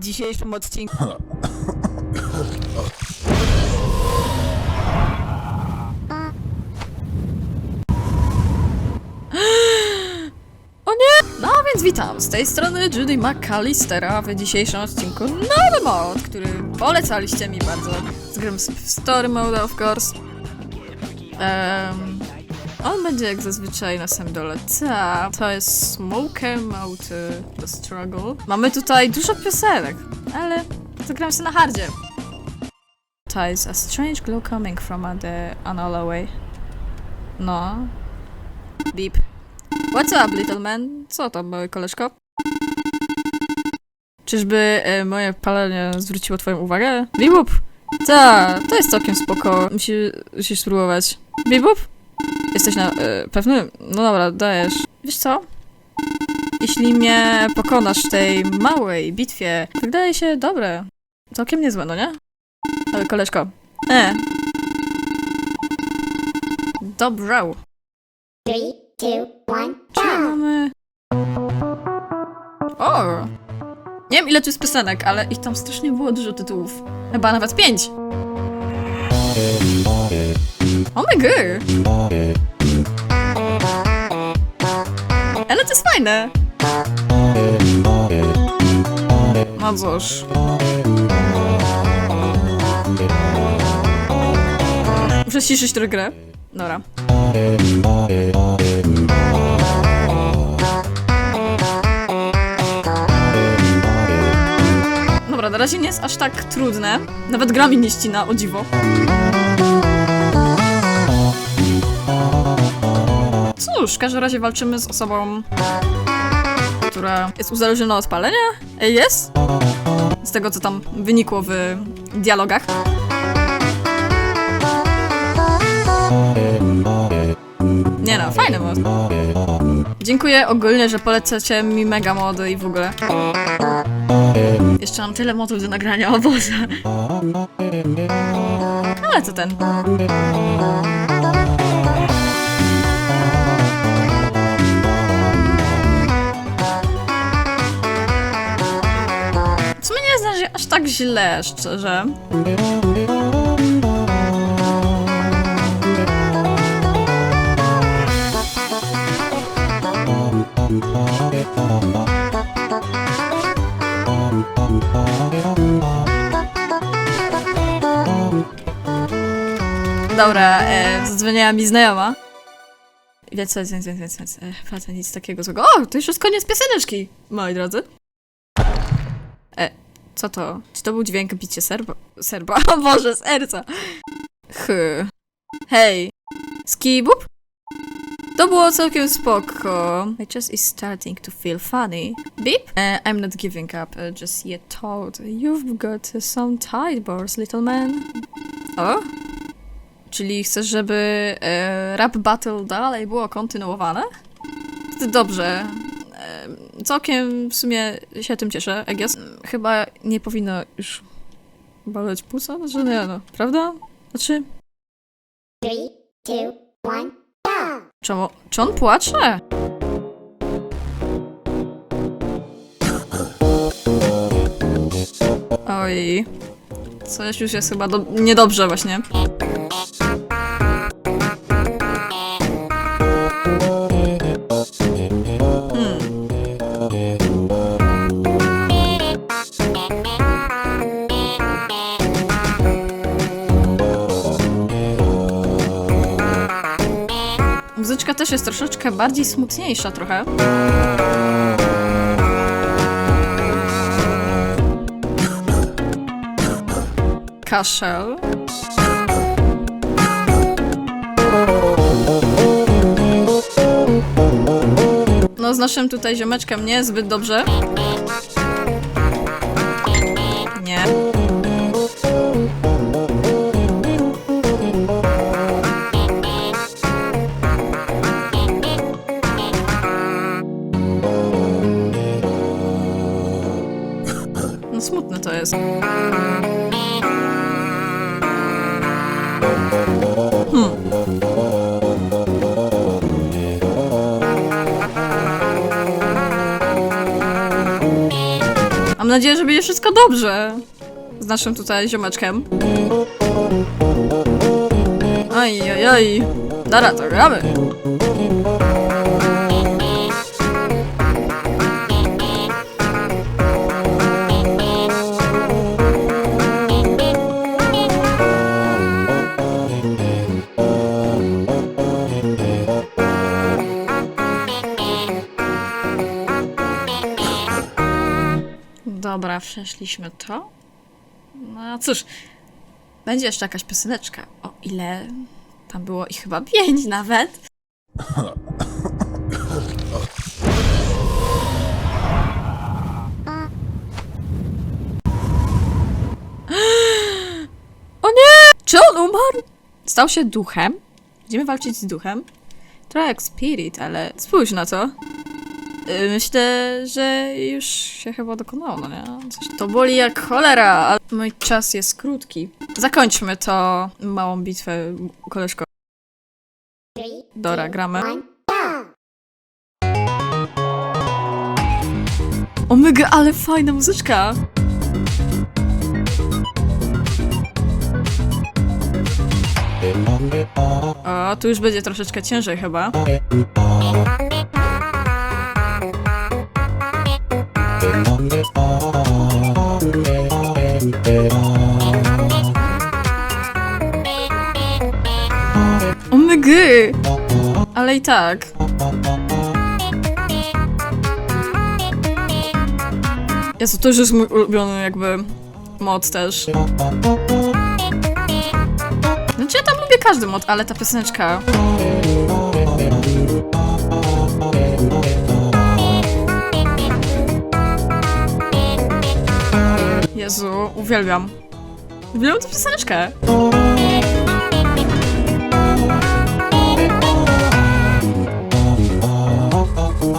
W dzisiejszym odcinku O nie! No więc witam, z tej strony Judy McAllistera w dzisiejszym odcinku nowy mod, który polecaliście mi bardzo. Sobie w Story Mode, of course. Em, on będzie jak zazwyczaj na samym dole. Ta, to jest Smoke Mode The Struggle. Mamy tutaj dużo piosenek, ale zagram się na hardzie. To jest a strange glow coming from the another way. No. Beep. What's up, little man? Co tam, mały koleżko? Czyżby e, moje palenie zwróciło twoją uwagę? Bibup! Ta, to jest całkiem spoko. Musi, musisz spróbować. Bibup? Jesteś na... E, pewny? No dobra, dajesz. Wiesz co? Jeśli mnie pokonasz w tej małej bitwie, wydaje się dobre. Całkiem niezłe, no nie? Ale koleżko. E. Dobra. Three, two, one, Czy mamy... O! Nie wiem ile tu jest piosenek, ale ich tam strasznie było dużo tytułów. Chyba nawet pięć. Oh my god! Ale to jest fajne! No cóż. Muszę ściszyć tę grę. Dobra. Dobra, na razie nie jest aż tak trudne. Nawet gra mi nie ścina, o dziwo. Cóż, w każdym razie walczymy z osobą, która jest uzależniona od palenia. Ej, Jest? Z tego, co tam wynikło w dialogach. Nie no, fajny mod. Dziękuję ogólnie, że polecacie mi mega mody i w ogóle. Jeszcze mam tyle modów do nagrania, o Boże. Ale to ten. Źle, szczerze. Dobra, e, zadzwoniła mi znajoma. Więc, więc, więc, więc, więc, więc e, nic takiego złego. O, to już jest koniec pioseneczki, moi drodzy. E, co to? Czy to był dźwięk bicie serba? Serba? O Boże, serca! H. Hej. Skibub? To było całkiem spoko. My chest is starting to feel funny. Beep? Uh, I'm not giving up uh, just yet told. You've got some tight bars, little man. O? Czyli chcesz, żeby e, rap battle dalej było kontynuowane? To Dobrze. Całkiem w sumie się tym cieszę, guess. Chyba nie powinno już boleć płuca, że nie no, prawda? Znaczy, Three, two, one, go! czemu, czy on płacze? Oj, coś już jest chyba do, niedobrze właśnie. Też jest troszeczkę bardziej smutniejsza trochę. Kaszel. No z naszym tutaj ziomeczkiem nie zbyt dobrze. Nie. To jest. Mam nadzieję, że będzie wszystko dobrze z naszym tutaj ziomeczkiem. Oj, oj, oj. Dobra, to gramy. Dobra, przeszliśmy to. No cóż, będzie jeszcze jakaś pioseneczka. O ile tam było ich chyba pięć nawet. O nie! Czy on umarł? Stał się duchem? Będziemy walczyć z duchem? Trochę jak Spirit, ale spójrz na to. Y, Myślę, że już się chyba dokonało, no nie? Coś to boli jak cholera, ale mój czas jest krótki. Zakończmy to małą bitwę, koleżko. Dora, gramy. Omega, ale fajna muzyczka! O, tu już będzie troszeczkę ciężej chyba. Ale i tak. Jezu, to już jest mój ulubiony jakby mod też. Znaczy ja tam lubię każdy mod, ale ta pioseneczka... Jezu, uwielbiam. Uwielbiam tę pioseneczkę. Nie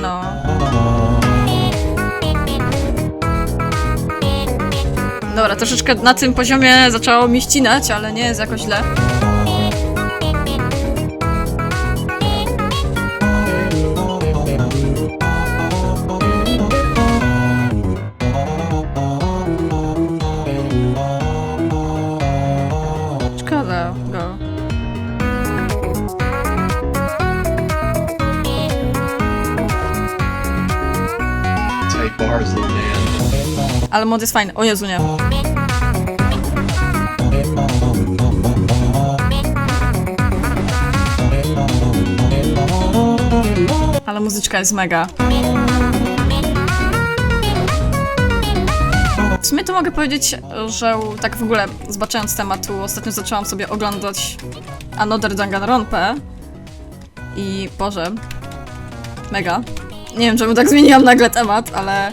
no. Dobra, troszeczkę na tym poziomie zaczęło mi ścinać, ale nie jest jakoś źle. Ale mod jest fajny. O Jezu, nie. Ale muzyczka jest mega. W sumie to mogę powiedzieć, że tak w ogóle zbaczając tematu, ostatnio zaczęłam sobie oglądać Another Danganronpa i Boże, mega. Nie wiem, czemu tak zmieniłam nagle temat, ale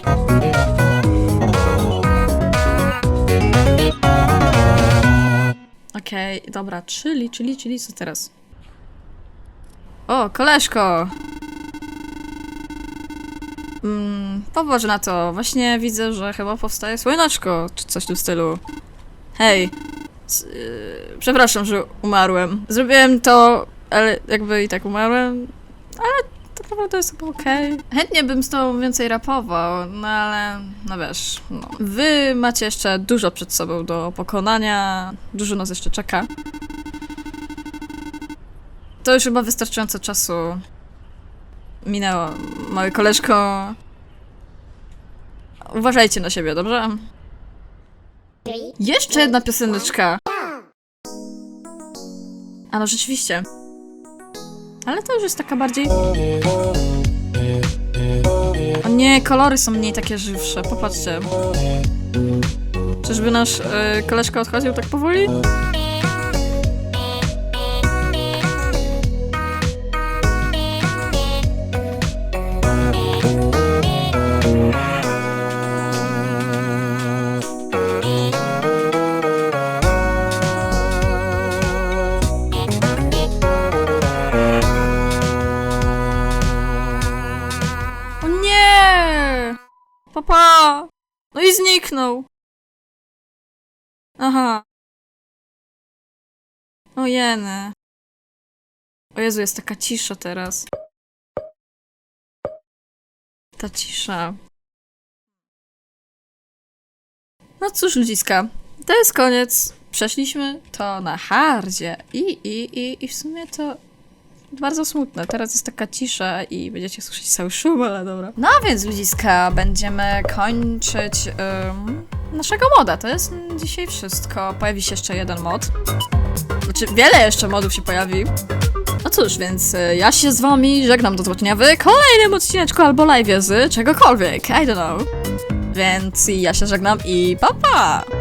Okej, dobra, czyli, czyli, czyli co teraz? O, koleżko! Mm, popatrz na to, właśnie widzę, że chyba powstaje słoneczko, czy coś w tym stylu. Hej, yy, przepraszam, że umarłem. Zrobiłem to, ale jakby i tak umarłem, ale naprawdę jest chyba okej. Chętnie bym z tobą więcej rapował, no ale no wiesz, no. Wy macie jeszcze dużo przed sobą do pokonania, dużo nas jeszcze czeka. To już chyba wystarczająco czasu minęło, mały koleżko. Uważajcie na siebie, dobrze? Jeszcze jedna pioseneczka. go! A no rzeczywiście. Ale to już jest taka bardziej... O nie, kolory są mniej takie żywsze, popatrzcie. Czyżby nasz y, koleżka odchodził tak powoli? Papa! No i zniknął. Aha. O jeny. O Jezu, jest taka cisza teraz. Ta cisza. No cóż, ludziska, to jest koniec. Przeszliśmy to na hardzie i, i, i, i w sumie to bardzo smutne. Teraz jest taka cisza i będziecie słyszeć cały szum, ale dobra. No więc, ludziska, będziemy kończyć naszego moda. To jest dzisiaj wszystko. Pojawi się jeszcze jeden mod. Znaczy, wiele jeszcze modów się pojawi. No cóż, więc y, ja się z wami żegnam do zobaczenia w kolejnym odcineczku albo live z czegokolwiek. I don't know. Więc ja się żegnam i pa pa!